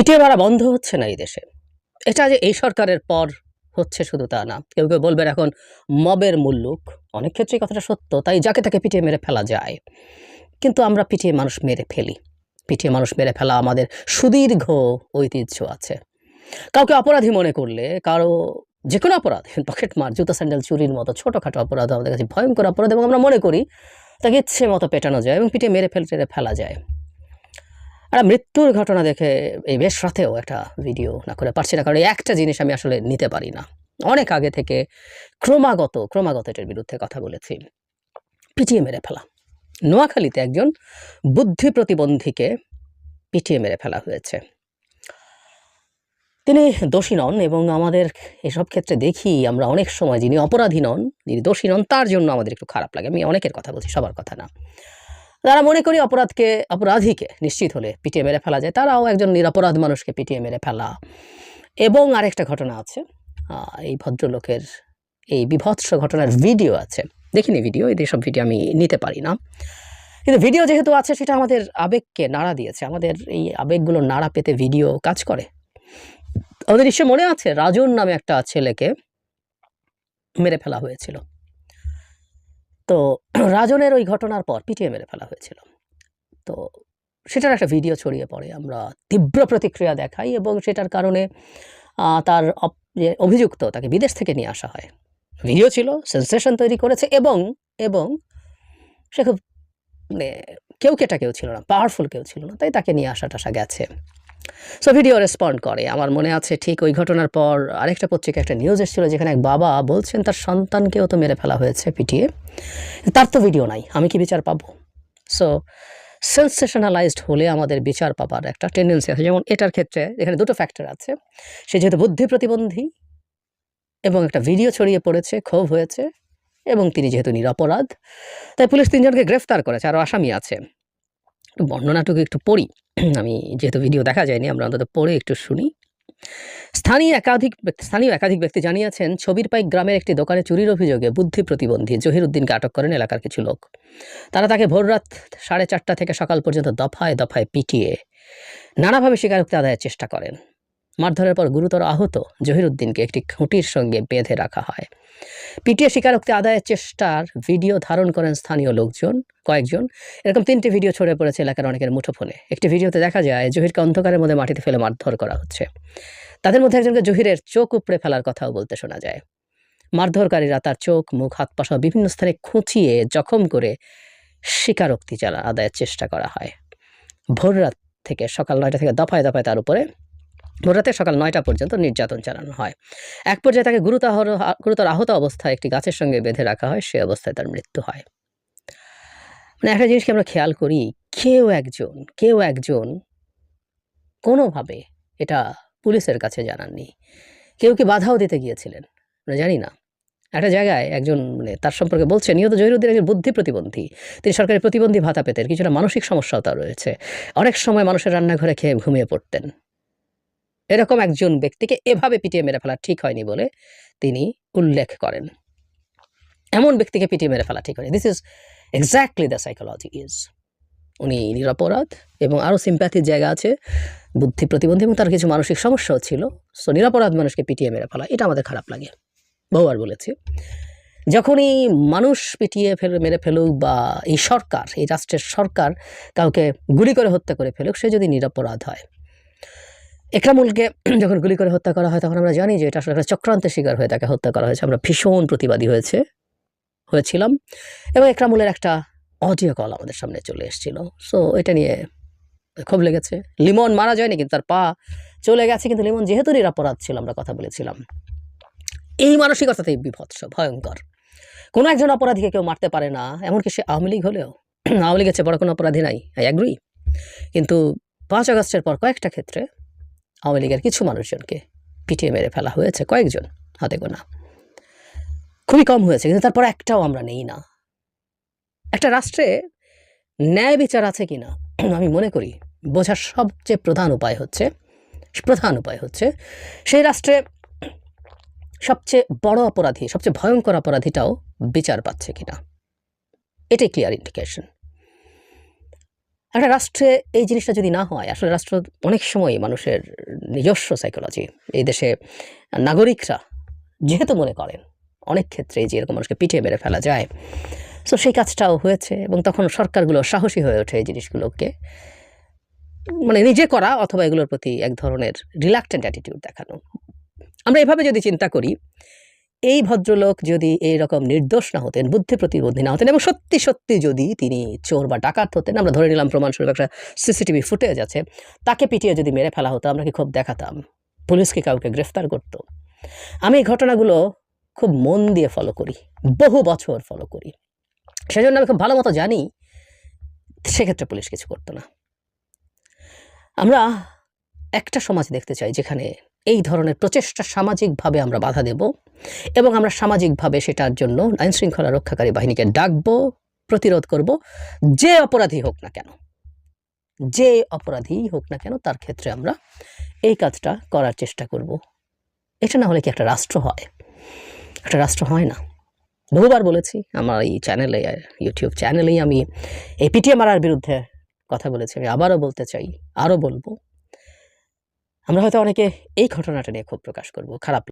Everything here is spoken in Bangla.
পিটিয়ে মারা বন্ধ হচ্ছে না এই দেশে। এটা যে এই সরকারের পর হচ্ছে শুধু তা না। কেউ কেউ বলবেন এখন মবের মুল্লুক। অনেক ক্ষেত্রেই কথাটা সত্য, তাই যাকে তাকে পিটিয়ে মেরে ফেলা যায়। কিন্তু আমরা পিটিয়ে মানুষ মেরে ফেলি। পিটিয়ে মানুষ মেরে ফেলা আমাদের সুদীর্ঘ ঐতিহ্য আছে। কাউকে অপরাধী মনে করলে, কারও যে কোনো অপরাধ, পকেট মার, জুতা, স্যান্ডেল, চুরির মতো ছোটোখাটো অপরাধ আমাদের কাছে ভয়ঙ্কর অপরাধ এবং আমরা মনে করি, তাকে ইচ্ছে মতো পেটানো যায় এবং পিটিয়ে মেরে ফেলতে ফেলা যায়। একটা মৃত্যুর ঘটনা দেখে এই বেশ রাতেও একটা ভিডিও না করে পারছি না, কারণ এই একটা জিনিস আমি আসলে নিতে পারি না। অনেক আগে থেকে ক্রমাগত ক্রমাগত এটার বিরুদ্ধে কথা বলেছি। পিটিয়ে মেরে ফেলা। নোয়াখালীতে একজন বুদ্ধি প্রতিবন্ধীকে পিটিয়ে মেরে ফেলা হয়েছে। তিনি দোষী নন এবং আমাদের এসব ক্ষেত্রে দেখি আমরা অনেক সময় যিনি অপরাধী নন, যিনি দোষী নন, তার জন্য আমাদের একটু খারাপ লাগে। আমি অনেকের কথা বলছি, সবার কথা না। তারা মনে করি অপরাধকে, অপরাধীকে নিশ্চিত হলে পিটিয়ে মেরে ফেলা যায়। তারাও একজন নিরপরাধ মানুষকে পিটিয়ে মেরে ফেলা। এবং আরেকটা ঘটনা আছে এই ভদ্রলোকের এই বিভৎস ঘটনার ভিডিও আছে। দেখিনি ভিডিও, এই সব ভিডিও আমি নিতে পারি না। কিন্তু ভিডিও যেহেতু আছে, সেটা আমাদের আবেগকে নাড়া দিয়েছে। আমাদের এই আবেগগুলো নাড়া পেতে ভিডিও কাজ করে। আমাদের নিশ্চয় মনে আছে রাজন নামে একটা ছেলেকে মেরে ফেলা হয়েছিল। তো রাজনের ওই ঘটনার পর পিটিয়ে মেরে ফেলা হয়েছিল। তো সেটার একটা ভিডিও ছড়িয়ে পড়ে, আমরা তীব্র প্রতিক্রিয়া দেখাই এবং সেটার কারণে তার অভিযুক্ত তাকে বিদেশ থেকে নিয়ে আসা হয়। ভিডিও ছিল সেন্সেশন তৈরি করেছে এবং এবং সে খুব মানে কেউ কেটা কেউ ছিল না পাওয়ারফুল কেউ ছিল না, তাই তাকে নিয়ে আসা টাসা গেছে। সো ভিডিও রেসপন্ড করে। আমার মনে আছে ঠিক ওই ঘটনার পর আরেকটা পত্রিকা একটা নিউজ এসেছিল যেখানে এক বাবা বলছেন, তার সন্তানকেও তো মেরে ফেলা হয়েছে পিটিয়ে। তার তো ভিডিও নাই, আমি কি বিচার পাবো? সো সেন্সেশনালাইজড হলে আমাদের বিচার পাবার একটা টেন্ডেন্সি আছে। যেমন এটার ক্ষেত্রে এখানে দুটো ফ্যাক্টর আছে। সে যেহেতু বুদ্ধি প্রতিবন্ধী এবং একটা ভিডিও ছড়িয়ে পড়েছে, ক্ষোভ হয়েছে এবং তিনি যেহেতু নিরপরাধ, তাই পুলিশ তিনজনকে গ্রেফতার করেছে। আরও আসামি আছে। বর্ণনাটুকু একটু পড়ি। আমি যেহেতু ভিডিও দেখা যায়নি, আমরা অন্তত পড়ে একটু শুনি। স্থানীয় একাধিক স্থানীয় একাধিক ব্যক্তি জানিয়েছেন, ছবির পাইক গ্রামের একটি দোকানে চুরির অভিযোগে বুদ্ধি প্রতিবন্ধী জহির উদ্দিনকে আটক করেন এলাকার কিছু লোক। তারা তাকে ভোররাত সাড়ে চারটা থেকে সকাল পর্যন্ত দফায় দফায় পিটিয়ে নানাভাবে স্বীকারোক্তি আদায়ের চেষ্টা করেন। মারধরের পর গুরুতর আহত জহির উদ্দিনকে একটি খুঁটির সঙ্গে বেঁধে রাখা হয়। পিটিয়ে স্বীকারোক্তি আদায়ের চেষ্টার ভিডিও ধারণ করেন স্থানীয় লোকজন, কয়েকজন। এরকম তিনটি ভিডিও ছড়ে পড়েছে এলাকার অনেকের মুঠোফোনে। একটি ভিডিওতে দেখা যায়, জহিরকে অন্ধকারের মধ্যে মাটিতে ফেলে মারধর করা হচ্ছে। তাদের মধ্যে একজনকে জহিরের চোখ উপড়ে ফেলার কথাও বলতে শোনা যায়। মারধরকারীরা তার চোখ, মুখ, হাত পা সহ বিভিন্ন স্থানে খুঁচিয়ে জখম করে স্বীকারোক্তি চালা আদায়ের চেষ্টা করা হয়। ভোররাত থেকে সকাল নয়টা থেকে দফায় দফায় তার উপরে ভোররাতে সকাল নয়টা পর্যন্ত নির্যাতন চালানো হয়। এক পর্যায়ে তাকে গুরুতর গুরুতর আহত অবস্থায় একটি গাছের সঙ্গে বেঁধে রাখা হয়, সে অবস্থায় তার মৃত্যু হয়। মানে একটা জিনিসকে আমরা খেয়াল করি, কেউ একজন কেউ একজন কোনোভাবে এটা পুলিশের কাছে জানাননি। কেউ কি বাধাও দিতে গিয়েছিলেন? আমরা জানি না। একটা জায়গায় একজন মানে তার সম্পর্কে বলছে, নিহত জহিরুদ্দিন একজন বুদ্ধি প্রতিবন্ধী। তিনি সরকারি প্রতিবন্ধী ভাতা পেতেন, কিছুটা মানসিক সমস্যাও তার রয়েছে। অনেক সময় মানুষের রান্নাঘরে খেয়ে ঘুমিয়ে পড়তেন। এরকম একজন ব্যক্তিকে এভাবে পিটিয়ে মেরে ফেলা ঠিক হয়নি বলে তিনি উল্লেখ করেন। এমন ব্যক্তিকে পিটিয়ে মেরে ফেলা ঠিক হয়নি। This is exactly the psychology is উনি নিরপরাধ এবং আরও সিম্প্যাথির জায়গা আছে, বুদ্ধি প্রতিবন্ধী এবং তার কিছু মানসিক সমস্যাও ছিল। সো নিরাপরাধ মানুষকে পিটিয়ে মেরে ফেলা, এটা আমাদের খারাপ লাগে। বহুবার বলেছি। যখনই মানুষ পিটিয়ে ফেলে, মেরে ফেলুক বা এই সরকার, এই রাষ্ট্রের সরকার কাউকে গুলি করে হত্যা করে ফেলুক, সে যদি নিরপরাধ হয় একরামুলকে যখন গুলি করে হত্যা করা হয়, তখন আমরা জানি যে এটা আসলে একটা চক্রান্তের শিকার হয়ে তাকে হত্যা করা হয়েছে। আমরা ভীষণ প্রতিবাদী হয়েছে, হয়েছিলাম। এবং একরামুলের একটা অডিও কল আমাদের সামনে চলে এসেছিল। সো এটা নিয়ে খুব লেগেছে। লিমন মারা যায়নি, কিন্তু তার পা চলে গেছে, কিন্তু লিমন যেহেতু নিরাপরাধ ছিল, আমরা কথা বলেছিলাম। এই মানসিকতাতেই বিভৎস, ভয়ঙ্কর। কোনো একজন অপরাধীকে কেউ মারতে পারে না, এমনকি সে আওয়ামী লীগ হলেও। আওয়ামী লীগের চেয়ে বড় কোনো অপরাধী নাই আই অ্যাগ্রি কিন্তু পাঁচ আগস্টের পর কয়েকটা ক্ষেত্রে আওয়ামী লীগের কিছু মানুষজনকে পিটিয়ে মেরে ফেলা হয়েছে, কয়েকজন হাতে গোনা। খুবই কম হয়েছে, কিন্তু তারপর একটাও আমরা নেই না। একটা রাষ্ট্রে ন্যায় বিচার আছে কি না আমি মনে করি বোঝার সবচেয়ে প্রধান উপায় হচ্ছে, প্রধান উপায় হচ্ছে সেই রাষ্ট্রে সবচেয়ে বড় অপরাধী, সবচেয়ে ভয়ঙ্কর অপরাধীটাও বিচার পাচ্ছে কিনা। এটাই ক্লিয়ার ইন্ডিকেশন একটা রাষ্ট্রে এই জিনিসটা যদি না হয়, আসলে রাষ্ট্র অনেক সময় মানুষের নিজস্ব সাইকোলজি এই দেশে নাগরিকরা যেহেতু মনে করেন, অনেক ক্ষেত্রে যে এরকম মানুষকে পিটিয়ে মেরে ফেলা যায়। সো সেই কাজটাও হয়েছে এবং তখন সরকারগুলো সাহসী হয়ে ওঠে এই জিনিসগুলোকে। মানে নিজে করা অথবা এগুলোর প্রতি এক ধরনের রিলাক্টেন্ট অ্যাটিটিউড দেখানো। আমরা এভাবে যদি চিন্তা করি এই ভদ্রলোক যদি এই রকম নির্দোষ না হতেন, বুদ্ধি প্রতিবন্ধী না হতেন এবং সত্যি সত্যি যদি তিনি চোর বা ডাকাত হতেন, আমরা ধরে নিলাম প্রমাণ প্রমাণস্বরূপ একটা সিসিটিভি ফুটেজ আছে, তাকে পিটিয়ে যদি মেরে ফেলা হতো, আমরা কি খুব দেখাতাম? পুলিশকে কাউকে গ্রেফতার করতো? আমি এই ঘটনাগুলো খুব মন দিয়ে ফলো করি, বহু বছর ফলো করি। সেজন্য আমি খুব ভালো মতো জানি, সেক্ষেত্রে পুলিশ কিছু করতো না। আমরা একটা সমাজ দেখতে চাই যেখানে এই ধরনের প্রচেষ্টা সামাজিকভাবে আমরা বাধা দেব এবং আমরা সামাজিকভাবে সেটার জন্য আইন শৃঙ্খলা রক্ষাকারী বাহিনীকে ডাকবো, প্রতিরোধ করব, যে অপরাধী হোক না কেন। যে অপরাধী হোক না কেন, তার ক্ষেত্রে আমরা এই কাজটা করার চেষ্টা করব। এটা না হলে কি একটা রাষ্ট্র হয়? একটা রাষ্ট্র হয় না। বহুবার বলেছি, আমার এই চ্যানেলে ইউটিউব চ্যানেলেই আমি এই পিটিএ মারার বিরুদ্ধে কথা বলেছি। আমি আবারও বলতে চাই, আরও বলব আমরা হয়তো অনেকে এই ঘটনাটা নিয়ে ক্ষোভ প্রকাশ করব খারাপ